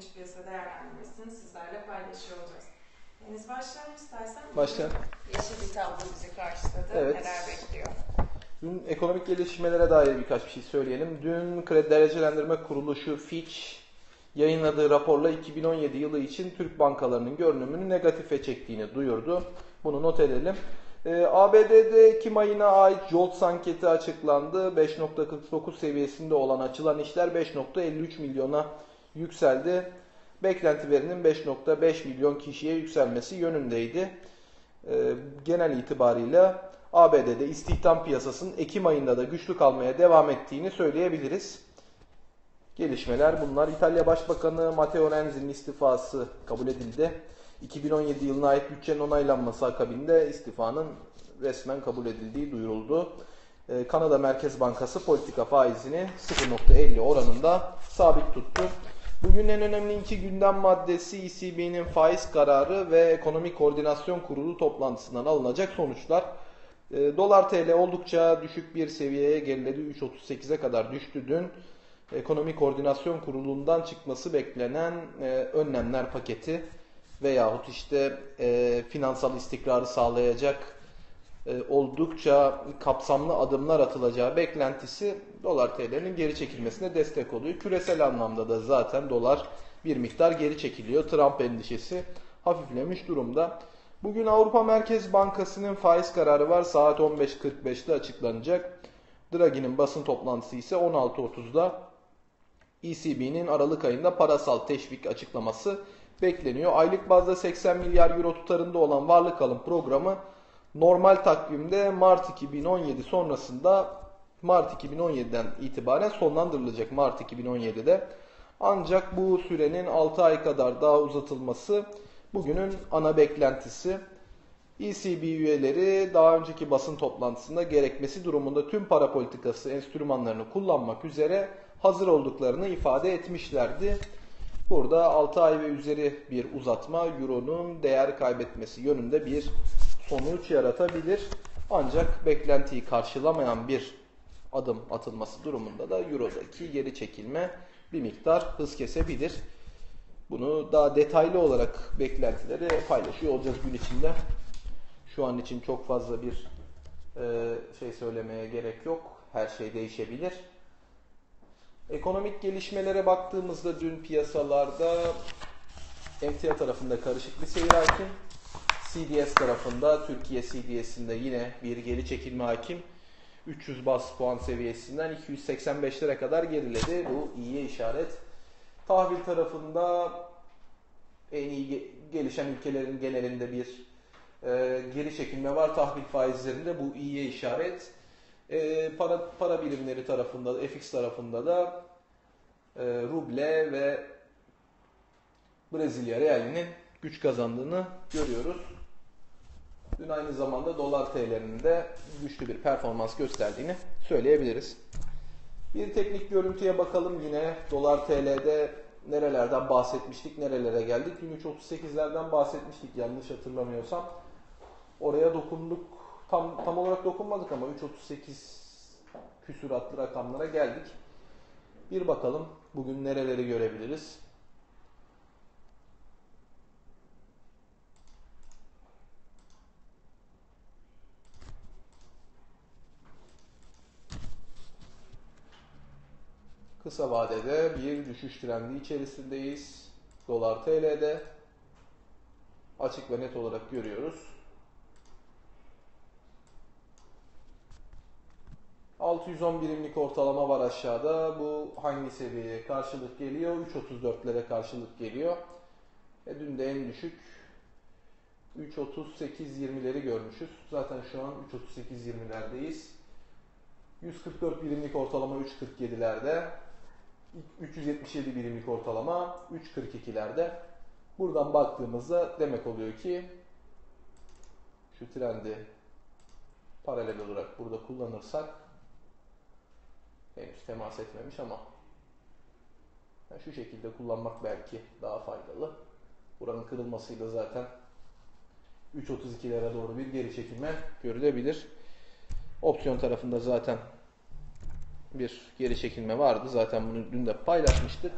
iç piyasa değerlendirmesini sizlerle paylaşıyor olacağız. Deniz başlayalım istersen. Başlayalım. Yeşil bir tablo bizi karşıladı. Evet. Neler bekliyor? Dün ekonomik gelişmelere dair birkaç bir şey söyleyelim. Dün Kredi Derecelendirme Kuruluşu Fitch yayınladığı raporla 2017 yılı için Türk bankalarının görünümünü negatife çektiğini duyurdu. Bunu not edelim. Ee, ABD'de Ekim ayına ait JOLTS anketi açıklandı. 5.49 seviyesinde olan açılan işler 5.53 milyona yükseldi. Beklenti verinin 5.5 milyon kişiye yükselmesi yönündeydi. Ee, genel itibarıyla ABD'de istihdam piyasasının Ekim ayında da güçlü kalmaya devam ettiğini söyleyebiliriz. Gelişmeler bunlar. İtalya Başbakanı Matteo Renzi'nin istifası kabul edildi. 2017 yılına ait bütçenin onaylanması akabinde istifanın resmen kabul edildiği duyuruldu. Ee, Kanada Merkez Bankası politika faizini 0.50 oranında sabit tuttu. Bugün en önemli iki gündem maddesi ECB'nin faiz kararı ve Ekonomik Koordinasyon Kurulu toplantısından alınacak sonuçlar. E, Dolar TL oldukça düşük bir seviyeye geriledi. 3.38'e kadar düştü dün. Ekonomik Koordinasyon Kurulu'ndan çıkması beklenen e, önlemler paketi veyahut işte e, finansal istikrarı sağlayacak oldukça kapsamlı adımlar atılacağı beklentisi dolar TL'nin geri çekilmesine destek oluyor. Küresel anlamda da zaten dolar bir miktar geri çekiliyor. Trump endişesi hafiflemiş durumda. Bugün Avrupa Merkez Bankası'nın faiz kararı var. Saat 15.45'te açıklanacak. Draghi'nin basın toplantısı ise 16.30'da ECB'nin Aralık ayında parasal teşvik açıklaması bekleniyor. Aylık bazda 80 milyar euro tutarında olan varlık alım programı normal takvimde Mart 2017 sonrasında Mart 2017'den itibaren sonlandırılacak Mart 2017'de. Ancak bu sürenin 6 ay kadar daha uzatılması bugünün ana beklentisi. ECB üyeleri daha önceki basın toplantısında gerekmesi durumunda tüm para politikası enstrümanlarını kullanmak üzere hazır olduklarını ifade etmişlerdi. Burada 6 ay ve üzeri bir uzatma Euro'nun değer kaybetmesi yönünde bir sonuç yaratabilir. Ancak beklentiyi karşılamayan bir adım atılması durumunda da Euro'daki geri çekilme bir miktar hız kesebilir. Bunu daha detaylı olarak beklentileri paylaşıyor olacağız gün içinde. Şu an için çok fazla bir e, şey söylemeye gerek yok. Her şey değişebilir. Ekonomik gelişmelere baktığımızda dün piyasalarda emtia tarafında karışık bir seyir hakim. CDS tarafında Türkiye CDS'inde yine bir geri çekilme hakim. 300 bas puan seviyesinden 285'lere kadar geriledi. Bu iyiye işaret. Tahvil tarafında en iyi gelişen ülkelerin genelinde bir e, geri çekilme var. Tahvil faizlerinde bu iyiye işaret. E, para, para birimleri tarafında, FX tarafında da e, ruble ve Brezilya realinin güç kazandığını görüyoruz. Dün aynı zamanda dolar TL'nin de güçlü bir performans gösterdiğini söyleyebiliriz. Bir teknik görüntüye bakalım yine dolar TL'de nerelerden bahsetmiştik, nerelere geldik. Dün 3.38'lerden bahsetmiştik yanlış hatırlamıyorsam. Oraya dokunduk. Tam tam olarak dokunmadık ama 3.38 küsuratlı rakamlara geldik. Bir bakalım bugün nereleri görebiliriz. Kısa vadede bir düşüş trendi içerisindeyiz. Dolar TL'de açık ve net olarak görüyoruz. 610 birimlik ortalama var aşağıda. Bu hangi seviyeye karşılık geliyor? 3.34'lere karşılık geliyor. E dün de en düşük 3.38-20'leri görmüşüz. Zaten şu an 3.38-20'lerdeyiz. 144 birimlik ortalama 3.47'lerde. 377 birimlik ortalama 3.42'lerde. Buradan baktığımızda demek oluyor ki şu trendi paralel olarak burada kullanırsak henüz temas etmemiş ama yani şu şekilde kullanmak belki daha faydalı. Buranın kırılmasıyla zaten 3.32'lere doğru bir geri çekilme görülebilir. Opsiyon tarafında zaten bir geri çekilme vardı. Zaten bunu dün de paylaşmıştık.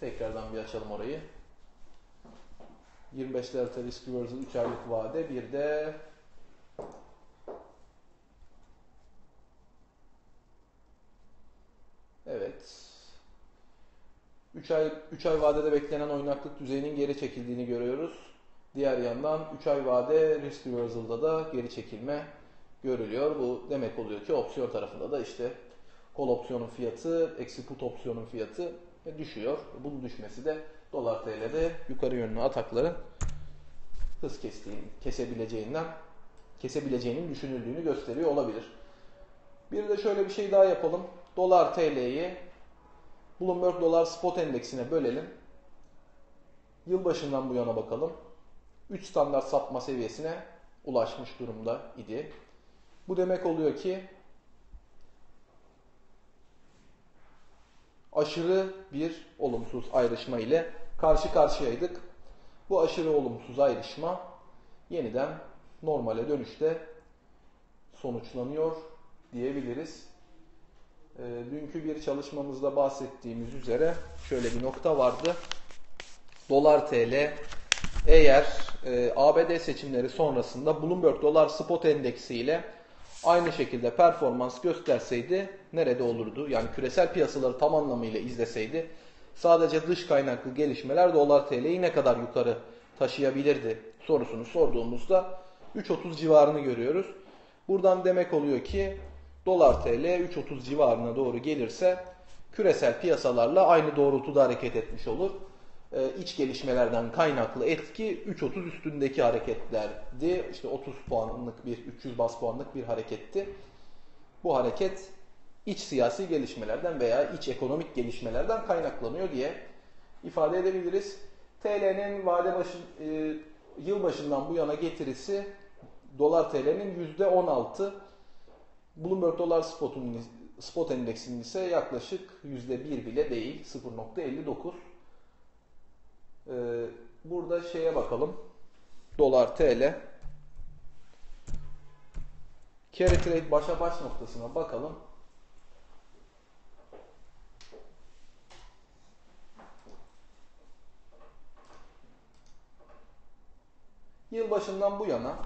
Tekrardan bir açalım orayı. 25 delta risk reversal 3 aylık vade bir de Evet. 3 ay 3 ay vadede beklenen oynaklık düzeyinin geri çekildiğini görüyoruz. Diğer yandan 3 ay vade risk reversal'da da geri çekilme görülüyor. Bu demek oluyor ki opsiyon tarafında da işte kol opsiyonun fiyatı eksi put opsiyonun fiyatı düşüyor. Bunun düşmesi de dolar TL'de yukarı yönlü atakların hız kestiğini, kesebileceğinden kesebileceğinin düşünüldüğünü gösteriyor olabilir. Bir de şöyle bir şey daha yapalım. Dolar TL'yi Bloomberg Dolar Spot Endeksine bölelim. Yılbaşından bu yana bakalım. 3 standart sapma seviyesine ulaşmış durumda idi. Bu demek oluyor ki aşırı bir olumsuz ayrışma ile karşı karşıyaydık. Bu aşırı olumsuz ayrışma yeniden normale dönüşte sonuçlanıyor diyebiliriz. E, dünkü bir çalışmamızda bahsettiğimiz üzere şöyle bir nokta vardı. Dolar TL eğer e, ABD seçimleri sonrasında Bloomberg Dolar Spot Endeksi ile aynı şekilde performans gösterseydi nerede olurdu? Yani küresel piyasaları tam anlamıyla izleseydi sadece dış kaynaklı gelişmeler dolar TL'yi ne kadar yukarı taşıyabilirdi sorusunu sorduğumuzda 3.30 civarını görüyoruz. Buradan demek oluyor ki dolar TL 3.30 civarına doğru gelirse küresel piyasalarla aynı doğrultuda hareket etmiş olur. Ee, iç gelişmelerden kaynaklı etki 3.30 üstündeki hareketlerdi. İşte 30 puanlık bir 300 bas puanlık bir hareketti. Bu hareket iç siyasi gelişmelerden veya iç ekonomik gelişmelerden kaynaklanıyor diye ifade edebiliriz. TL'nin vade başı, e, yıl başından bu yana getirisi dolar TL'nin %16 Bloomberg dolar spotun spot endeksinin ise yaklaşık %1 bile değil 0.59 ee, burada şeye bakalım. Dolar TL carry trade başa baş noktasına bakalım. Yılbaşından bu yana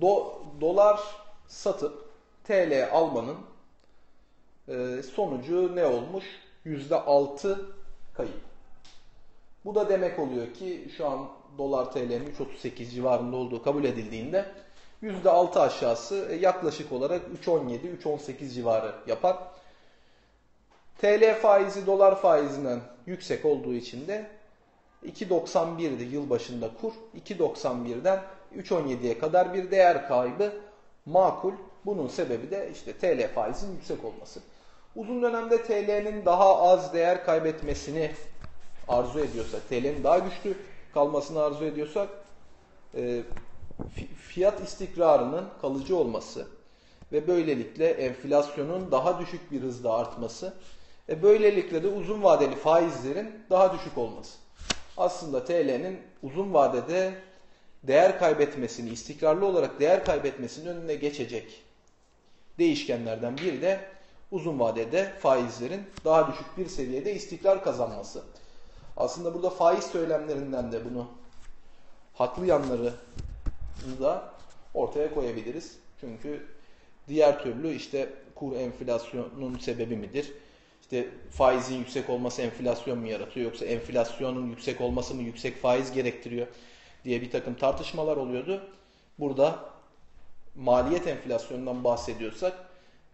do, dolar satıp TL almanın e, sonucu ne olmuş? %6 kayıp. Bu da demek oluyor ki şu an dolar TL'nin 3.38 civarında olduğu kabul edildiğinde %6 aşağısı e, yaklaşık olarak 3.17-3.18 civarı yapar. TL faizi dolar faizinden yüksek olduğu için de 2.91'di yılbaşında kur. 2.91'den 3.17'ye kadar bir değer kaybı makul. Bunun sebebi de işte TL faizin yüksek olması. Uzun dönemde TL'nin daha az değer kaybetmesini arzu ediyorsak, TL'nin daha güçlü kalmasını arzu ediyorsak e, fiyat istikrarının kalıcı olması ve böylelikle enflasyonun daha düşük bir hızda artması ve böylelikle de uzun vadeli faizlerin daha düşük olması. Aslında TL'nin uzun vadede değer kaybetmesini, istikrarlı olarak değer kaybetmesinin önüne geçecek değişkenlerden biri de uzun vadede faizlerin daha düşük bir seviyede istikrar kazanması. Aslında burada faiz söylemlerinden de bunu haklı yanları da ortaya koyabiliriz. Çünkü diğer türlü işte kur enflasyonun sebebi midir? İşte faizin yüksek olması enflasyon mu yaratıyor yoksa enflasyonun yüksek olması mı yüksek faiz gerektiriyor diye bir takım tartışmalar oluyordu. Burada maliyet enflasyonundan bahsediyorsak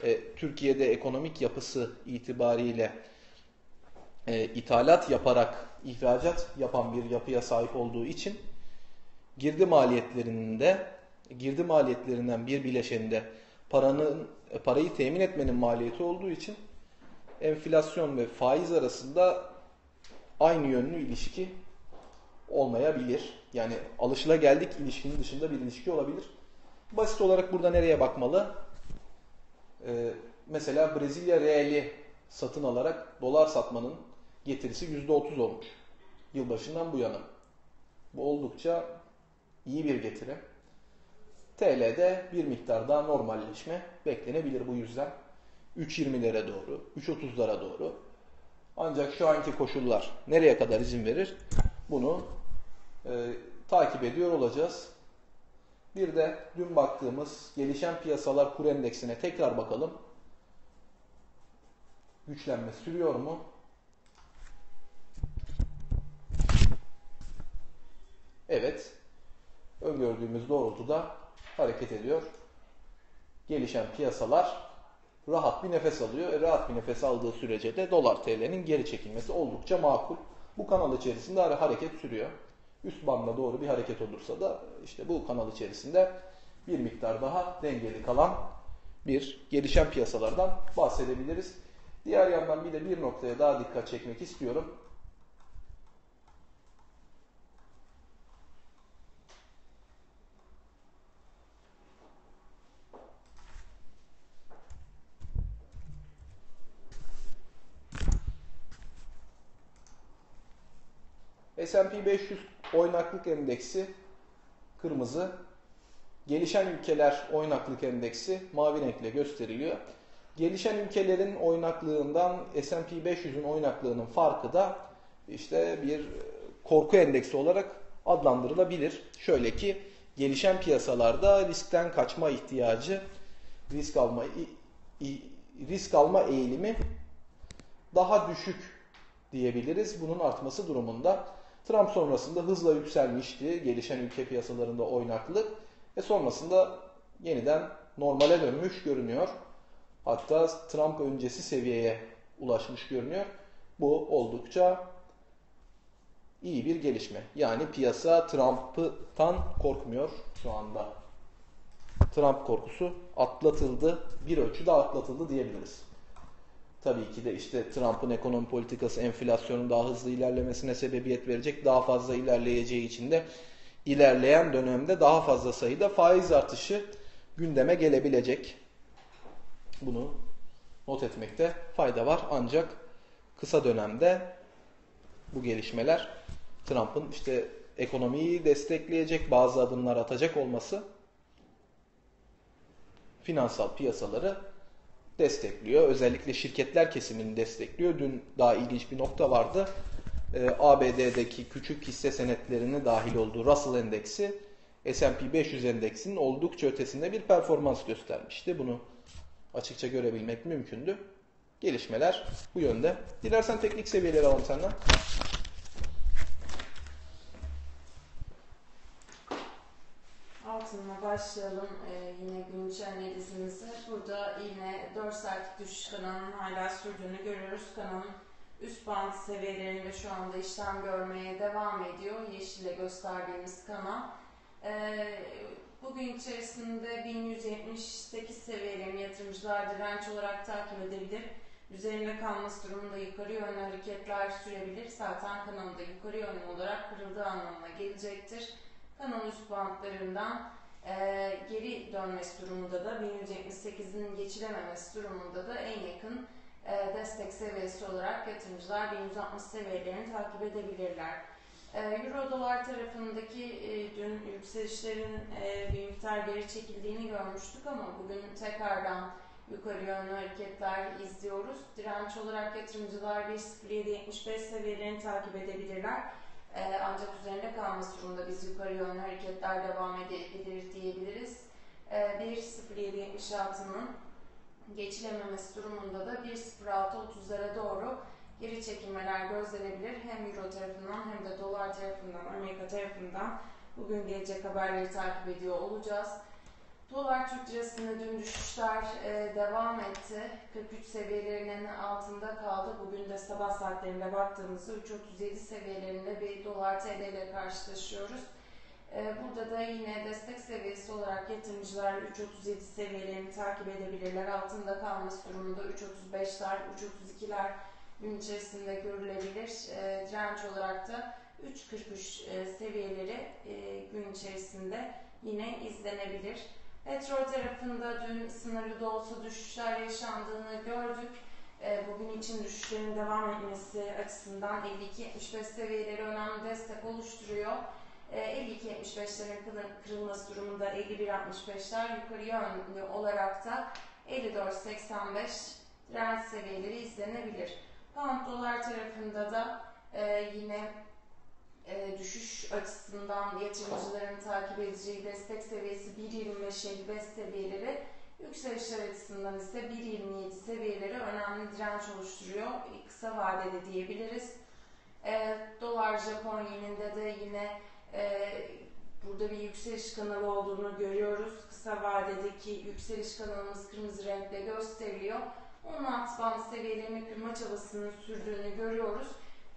e, Türkiye'de ekonomik yapısı itibariyle e, ithalat yaparak ihracat yapan bir yapıya sahip olduğu için girdi maliyetlerinin de girdi maliyetlerinden bir bileşeninde paranın parayı temin etmenin maliyeti olduğu için enflasyon ve faiz arasında aynı yönlü ilişki olmayabilir. Yani alışıla geldik ilişkinin dışında bir ilişki olabilir. Basit olarak burada nereye bakmalı? Ee, mesela Brezilya reali satın alarak dolar satmanın getirisi %30 olmuş. Yılbaşından bu yana. Bu oldukça iyi bir getiri. TL'de bir miktar daha normalleşme beklenebilir bu yüzden. 3.20'lere doğru, 3.30'lara doğru Ancak şu anki koşullar nereye kadar izin verir? Bunu e, takip ediyor olacağız. Bir de dün baktığımız gelişen piyasalar kur endeksine tekrar bakalım. Güçlenme sürüyor mu? Evet. Öngördüğümüz doğrultuda hareket ediyor. Gelişen piyasalar rahat bir nefes alıyor. E, rahat bir nefes aldığı sürece de dolar TL'nin geri çekilmesi oldukça makul. Bu kanal içerisinde hareket sürüyor. Üst banda doğru bir hareket olursa da işte bu kanal içerisinde bir miktar daha dengeli kalan bir gelişen piyasalardan bahsedebiliriz. Diğer yandan bir de bir noktaya daha dikkat çekmek istiyorum. S&P 500 oynaklık endeksi kırmızı. Gelişen ülkeler oynaklık endeksi mavi renkle gösteriliyor. Gelişen ülkelerin oynaklığından S&P 500'ün oynaklığının farkı da işte bir korku endeksi olarak adlandırılabilir. Şöyle ki gelişen piyasalarda riskten kaçma ihtiyacı, risk alma risk alma eğilimi daha düşük diyebiliriz. Bunun artması durumunda Trump sonrasında hızla yükselmişti gelişen ülke piyasalarında oynaklık ve sonrasında yeniden normale dönmüş görünüyor. Hatta Trump öncesi seviyeye ulaşmış görünüyor. Bu oldukça iyi bir gelişme. Yani piyasa Trump'tan korkmuyor şu anda. Trump korkusu atlatıldı, bir ölçüde atlatıldı diyebiliriz. Tabii ki de işte Trump'ın ekonomi politikası enflasyonun daha hızlı ilerlemesine sebebiyet verecek. Daha fazla ilerleyeceği için de ilerleyen dönemde daha fazla sayıda faiz artışı gündeme gelebilecek. Bunu not etmekte fayda var. Ancak kısa dönemde bu gelişmeler Trump'ın işte ekonomiyi destekleyecek bazı adımlar atacak olması finansal piyasaları destekliyor. Özellikle şirketler kesimini destekliyor. Dün daha ilginç bir nokta vardı. Ee, ABD'deki küçük hisse senetlerini dahil olduğu Russell endeksi S&P 500 endeksinin oldukça ötesinde bir performans göstermişti. Bunu açıkça görebilmek mümkündü. Gelişmeler bu yönde. Dilersen teknik seviyeleri alalım senden. Altınla başlayalım ee, yine gün içi analizimizi. Burada yine 4 saatlik düşüş kanalının hala sürdüğünü görüyoruz. Kanalın üst band seviyelerinde şu anda işlem görmeye devam ediyor. Yeşille gösterdiğimiz kanal. Ee, bugün içerisinde 1178 seviyelerini yatırımcılar direnç olarak takip edebilir. Üzerinde kalması durumunda yukarı yönlü hareketler sürebilir. Zaten kanalında yukarı yönlü olarak kırıldığı anlamına gelecektir kanal üst bantlarından e, geri dönmesi durumunda da 1178'in geçilememesi durumunda da en yakın e, destek seviyesi olarak yatırımcılar 1160 seviyelerini takip edebilirler. E, Euro dolar tarafındaki e, dün yükselişlerin e, bir miktar geri çekildiğini görmüştük ama bugün tekrardan yukarı yönlü hareketler izliyoruz. Direnç olarak yatırımcılar 1.0775 seviyelerini takip edebilirler. Ee, ancak üzerinde kalması durumunda biz yukarı yönlü hareketler devam edebilir diyebiliriz. Ee, 1.0776'nın geçilememesi durumunda da 1.0630'lara doğru geri çekilmeler gözlenebilir. Hem Euro tarafından hem de dolar tarafından, Amerika tarafından bugün gelecek haberleri takip ediyor olacağız. Dolar Türk Lirası'nda dün düşüşler e, devam etti. 43 seviyelerinin altında kaldı. Bugün de sabah saatlerinde baktığımızda 3.37 seviyelerinde bir dolar TL ile karşılaşıyoruz. E, burada da yine destek seviyesi olarak yatırımcılar 3.37 seviyelerini takip edebilirler. Altında kalması durumunda 3.35'ler, 3.32'ler gün içerisinde görülebilir. E, direnç olarak da 3.43 e, seviyeleri e, gün içerisinde yine izlenebilir. Petrol tarafında dün sınırlı da düşüşler yaşandığını gördük. Ee, bugün için düşüşlerin devam etmesi açısından 52-75 seviyeleri önemli destek oluşturuyor. 52-75'lerin ee, kırılması durumunda 51-65'ler yukarı yönlü olarak da 54-85 direnç seviyeleri izlenebilir. Pound dolar tarafında da e, yine e, düşüş açısından yatırımcıların takip edeceği destek seviyesi 1.25-55 seviyeleri, yükselişler açısından ise 1.27 seviyeleri önemli direnç oluşturuyor. Kısa vadede diyebiliriz. E, dolar Japon yeninde de yine e, burada bir yükseliş kanalı olduğunu görüyoruz. Kısa vadedeki yükseliş kanalımız kırmızı renkle gösteriliyor. Onun alt band seviyelerini kırma çabasının sürdüğünü görüyoruz.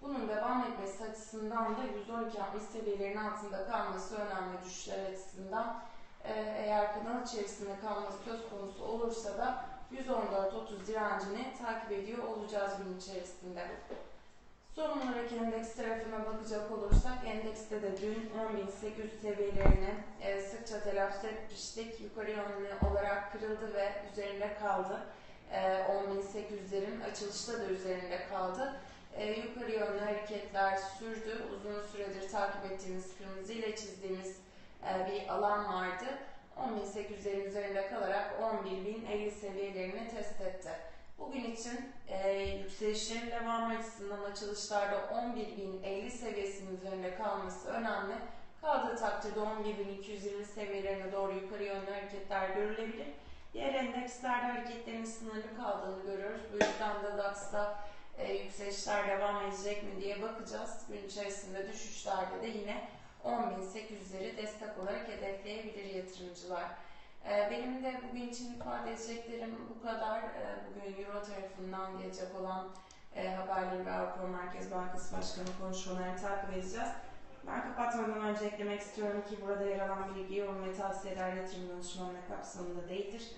Bunun devam etmesi açısından da 112.60 seviyelerinin altında kalması önemli düşüşler açısından. Ee, eğer kanal içerisinde kalması söz konusu olursa da 114.30 direncini takip ediyor olacağız gün içerisinde. Son olarak endeks tarafına bakacak olursak endekste de dün 10.800 seviyelerini e, sıkça telaffuz etmiştik. Yukarı yönlü olarak kırıldı ve üzerinde kaldı. E, 10.800'lerin açılışta da üzerinde kaldı. E, yukarı yönlü hareketler sürdü. Uzun süredir takip ettiğimiz kırmızı ile çizdiğimiz e, bir alan vardı. 10.800'lerin üzerinde kalarak 11.050 seviyelerini test etti. Bugün için e, yükselişlerin devamı açısından açılışlarda 11.050 seviyesinin üzerinde kalması önemli. Kaldığı takdirde 11.220 seviyelerine doğru yukarı yönlü hareketler görülebilir. Diğer endekslerde hareketlerin sınırlı kaldığını görüyoruz. Bu yüzden de DAX'ta e, yükselişler devam edecek mi diye bakacağız. Gün içerisinde düşüşlerde de yine 10.800'leri destek olarak hedefleyebilir yatırımcılar. E, benim de bugün için ifade edeceklerim bu kadar. E, bugün Euro tarafından gelecek olan e, haberleri ve Avrupa Merkez Bankası Başkanı konuşmalarını takip edeceğiz. Ben kapatmadan önce eklemek istiyorum ki burada yer alan bilgi, yorum ve tavsiyeler yatırım danışmanlığı kapsamında değildir.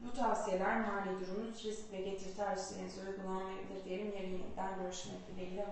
Bu tavsiyeler mali durumunuz, risk ve getir tercihlerinize uygulanmayabilir diyelim. Yarın yeniden görüşmek dileğiyle.